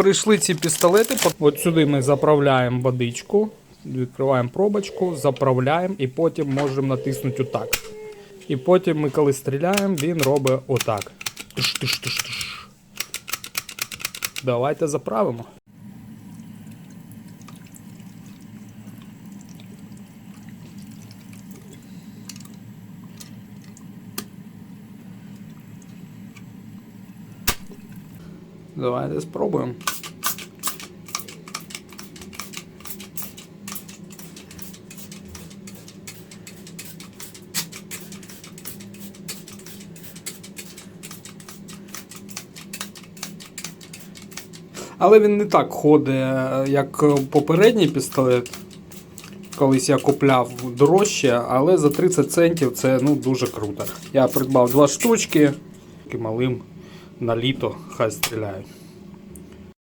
прийшли ці пістолети. От сюди ми заправляємо водичку, відкриваємо пробочку, заправляємо і потім можемо натиснути отак. І потім ми, коли стріляємо, він робить отак. Тиш-тиш-тиш-тиш. Давайте заправимо. Давайте спробуємо. Але він не так ходить, як попередній пістолет. Колись я купляв дорожче, але за 30 центів це ну, дуже круто. Я придбав два штучки, малим на літо хай стріляють.